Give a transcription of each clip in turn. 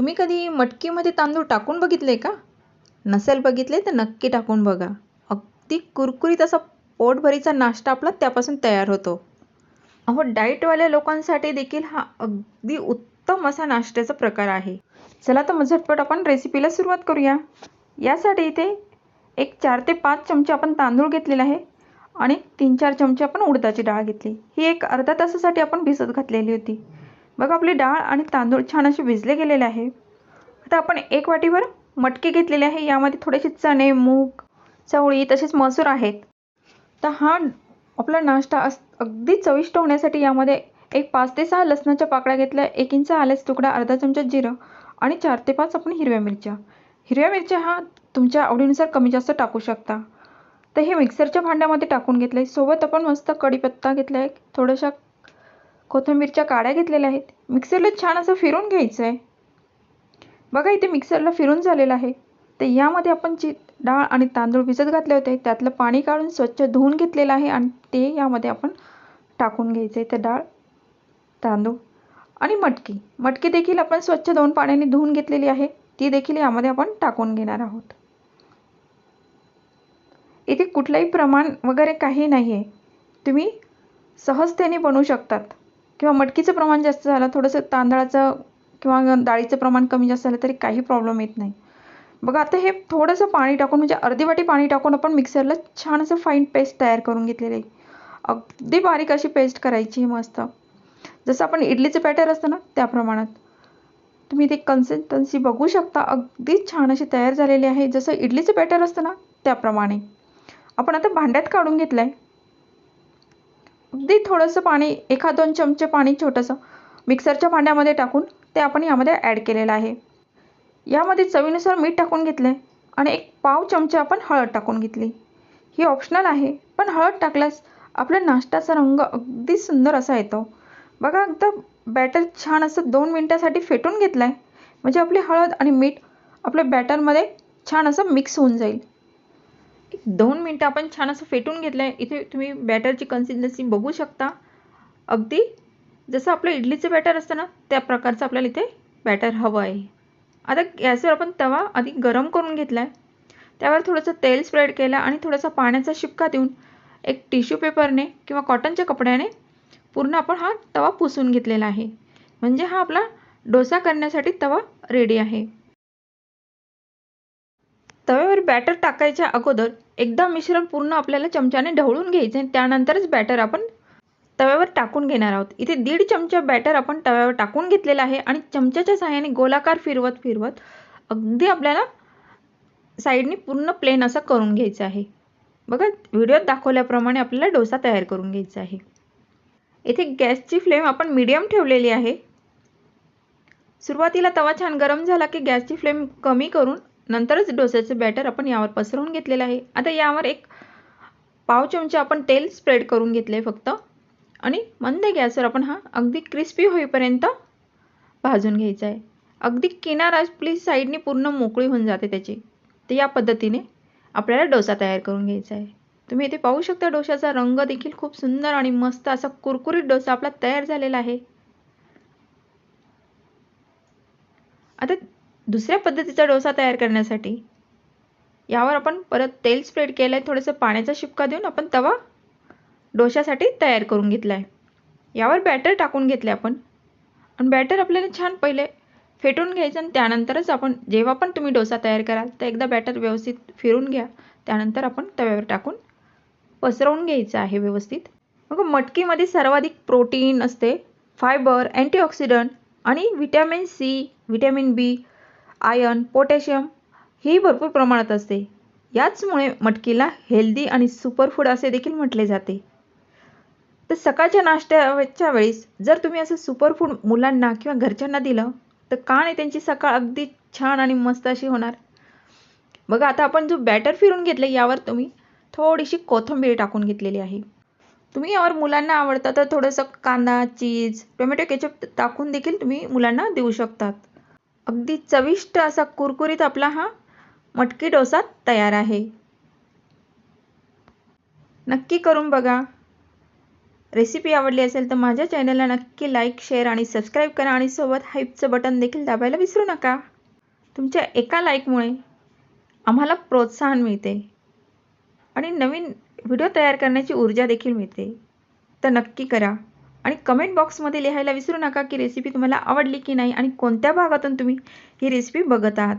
तुम्ही कधी मटकीमध्ये तांदूळ टाकून बघितले का? नसेल बघितले तर नक्की टाकून बघा. अगदी कुरकुरीत असा पोटभरीचा नाश्ता आपला त्यापासून तयार होतो. अहो डाईटवाल्या लोकांसाठी देखील हा अगदी उत्तम असा नाश्त्याचा प्रकार आहे. चला तर मग झटपट आपण रेसिपीला सुरुवात करूया. यासाठी इथे एक चार ते पाच चमचे आपण तांदूळ घेतलेला आहे आणि तीन चार चमचे आपण उडदाची डाळ घेतली. ही एक अर्धा तासासाठी आपण भिजत घातलेली होती. बघा आपली डाळ आणि तांदूळ छान असे भिजले गेलेले आहे. आता आपण एक वाटीवर मटकी घेतलेली आहे. यामध्ये थोडेसे चणे मूग चवळी तसेच मसूर आहेत. तर हा आपला नाश्ता अस अगदी चविष्ट होण्यासाठी यामध्ये एक पाच ते सहा लसणाच्या पाकळ्या घेतल्या. एक इंच आल्याच तुकडा अर्धा चमचा जिरं आणि चार ते पाच आपण हिरव्या मिरच्या. हिरव्या मिरच्या हा तुमच्या आवडीनुसार कमी जास्त टाकू शकता. तर हे मिक्सरच्या भांड्यामध्ये टाकून घेतलं आहे सोबत आपण मस्त कढीपत्ता घेतला आहे थोड्याशा कोथिंबीरच्या काड्या घेतलेल्या आहेत. मिक्सरला छान असं फिरून घ्यायचं आहे बघा इथे मिक्सरला फिरून झालेलं आहे. तर यामध्ये आपण जी डाळ आणि तांदूळ भिजत घातले होते त्यातलं पाणी काढून स्वच्छ धुवून घेतलेलं आहे आणि ते यामध्ये आपण टाकून घ्यायचं आहे तर डाळ तांदूळ आणि मटकी. मटकी देखील आपण स्वच्छ दोन पाण्याने धुवून घेतलेली आहे. ती देखील यामध्ये आपण टाकून घेणार आहोत. इथे कुठलंही प्रमाण वगैरे काही नाही आहे तुम्ही सहजतेने बनवू शकतात. किंवा मटकीचं प्रमाण जास्त झालं थोडंसं तांदळाचं किंवा डाळीचं प्रमाण कमी जास्त झालं तरी काही प्रॉब्लेम येत नाही. बघा आता हे थोडंसं पाणी टाकून म्हणजे अर्धी वाटी पाणी टाकून आपण मिक्सरला छान असं फाईन पेस्ट तयार करून घेतलेली आहे. अगदी बारीक अशी पेस्ट करायची मस्त. जसं आपण इडलीचं बॅटर असतं ना त्या प्रमाणात. तुम्ही ते कन्सिस्टन्सी बघू शकता. अगदी छान अशी तयार झालेली आहे. जसं इडलीचं बॅटर असतं ना त्याप्रमाणे आपण आता भांड्यात काढून घेतलं आहे अगदी थोडंसं पाणी एखाद दोन चमचे पाणी छोटंसं मिक्सरच्या भांड्यामध्ये टाकून ते आपण यामध्ये ॲड केलेलं आहे. यामध्ये चवीनुसार मीठ टाकून घेतलं आहे आणि एक पाव चमचे आपण हळद टाकून घेतली. ही ऑप्शनल आहे पण हळद टाकल्यास आपल्या नाश्त्याचा रंग अगदी सुंदर असा येतो. बघा एकदम बॅटर छान असं दोन मिनटासाठी फेटून घेतलं आहे म्हणजे आपली हळद आणि मीठ आपल्या बॅटरमध्ये छान असं मिक्स होऊन जाईल. दोन मिनटं आपण छान असं फेटून घेतलं आहे इथे तुम्ही बॅटरची कन्सिस्टन्सी बघू शकता. अगदी जसं आपलं इडलीचं बॅटर असतं ना त्या प्रकारचं आपल्याला इथे बॅटर हवं आहे. आता गॅसवर आपण तवा आधी गरम करून घेतला आहे त्यावर थोडंसं तेल स्प्रेड केलं आणि थोडासा पाण्याचा शिपका देऊन एक टिश्यू पेपरने किंवा कॉटनच्या कपड्याने पूर्ण आपण हा तवा पुसून घेतलेला आहे. म्हणजे हा आपला डोसा करण्यासाठी तवा रेडी आहे. तव्यावर बॅटर टाकायच्या अगोदर एकदा मिश्रण पूर्ण आपल्याला चमच्याने ढवळून घ्यायचे आणि त्यानंतरच बॅटर आपण तव्यावर टाकून घेणार आहोत. इथे दीड चमचा बॅटर आपण तव्यावर टाकून घेतलेला आहे आणि चमच्याच्या सहाय्याने गोलाकार फिरवत फिरवत अगदी आपल्याला साईडने पूर्ण प्लेन असं करून घ्यायचं आहे. बघा व्हिडिओत दाखवल्याप्रमाणे आपल्याला डोसा तयार करून घ्यायचा आहे. इथे गॅसची फ्लेम आपण मीडियम ठेवलेली आहे. सुरुवातीला तवा छान गरम झाला की गॅसची फ्लेम कमी करून नंतरच डोस्याचं बॅटर आपण यावर पसरवून घेतलेलं आहे. आता यावर एक पाव चमचे आपण तेल स्प्रेड करून घेतले आहे फक्त. आणि मंद गॅसवर आपण हा अगदी क्रिस्पी होईपर्यंत भाजून घ्यायचा आहे. अगदी किनारा प्लीज साईडने पूर्ण मोकळी होऊन जाते त्याची. तर या पद्धतीने आपल्याला डोसा तयार करून घ्यायचा आहे. तुम्ही इथे पाहू शकता डोशाचा रंग देखील खूप सुंदर आणि मस्त असा कुरकुरीत डोसा आपला तयार झालेला आहे. आता दुसऱ्या पद्धतीचा डोसा तयार करण्यासाठी? यावर आपण परत तेल स्प्रेड केलं आहे थोडंसं पाण्याचा शिपका देऊन आपण तवा डोशासाठी तयार करून घेतला आहे यावर बॅटर टाकून घेतले आपण. आणि बॅटर आपल्याला छान पहिले फेटून घ्यायचं आणि त्यानंतरच आपण जेव्हा पण तुम्ही डोसा तयार कराल तर एकदा बॅटर व्यवस्थित फिरून घ्या. त्यानंतर आपण तव्यावर टाकून पसरवून घ्यायचं आहे व्यवस्थित. मग मटकीमध्ये सर्वाधिक प्रोटीन असते. फायबर अँटीऑक्सिडंट आणि vitamin C vitamin B iron potassium ही भरपूर प्रमाणात असते. याचमुळे मटकीला हेल्दी आणि सुपरफूड असे देखील म्हटले जाते. तर सकाळच्या नाश्त्याच्या वेळेस जर तुम्ही असं सुपरफूड मुलांना किंवा घरच्यांना दिलं तर का नाही त्यांची सकाळ अगदी छान आणि मस्त अशी होणार? बघा आता आपण जो बॅटर फिरून घेतले यावर तुम्ही थोडीशी कोथिंबीर टाकून घेतलेली आहे. तुम्ही यावर मुलांना आवडतं तर थोडंसं कांदा चीज टोमॅटो केचप टाकून देखील तुम्ही मुलांना देऊ शकतात. अगदी चविष्ट असा कुरकुरीत आपला हा मटकी डोसा तयार आहे. नक्की करून बघा. रेसिपी आवडली असेल तर माझ्या चॅनलला नक्की लाईक शेअर आणि सबस्क्राईब करा आणि सोबत हाईपचं बटन देखील दाबायला विसरू नका. तुमच्या एका लाईकमुळे आम्हाला प्रोत्साहन मिळते. आणि नवीन व्हिडिओ तयार करण्याची ऊर्जा देखील मिळते. तर नक्की करा. आणि कमेंट बॉक्समध्ये लिहायला विसरू नका की रेसिपी तुम्हाला आवडली की नाही आणि कोणत्या भागातून तुम्ही ही रेसिपी बघत आहात.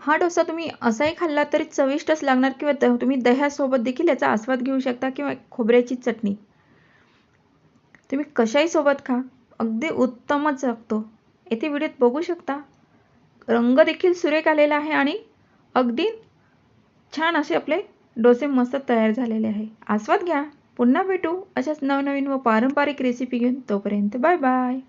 हा डोसा तुम्ही असाही खाल्ला तरी चविष्टच लागणार किंवा द तुम्ही दह्यासोबत देखील याचा आस्वाद घेऊ शकता किंवा खोबऱ्याची चटणी. तुम्ही कशाही सोबत खा अगदी उत्तमच लागतो. येथे व्हिडिओत बघू शकता रंग देखील सुरेख आलेला आहे आणि अगदी छान असे आपले डोसे मस्त तयार झालेले आहे. आस्वाद घ्या. पुन्हा भेटू अशाच नवनवीन व पारंपरिक रेसिपी घेऊन. तोपर्यंत बाय बाय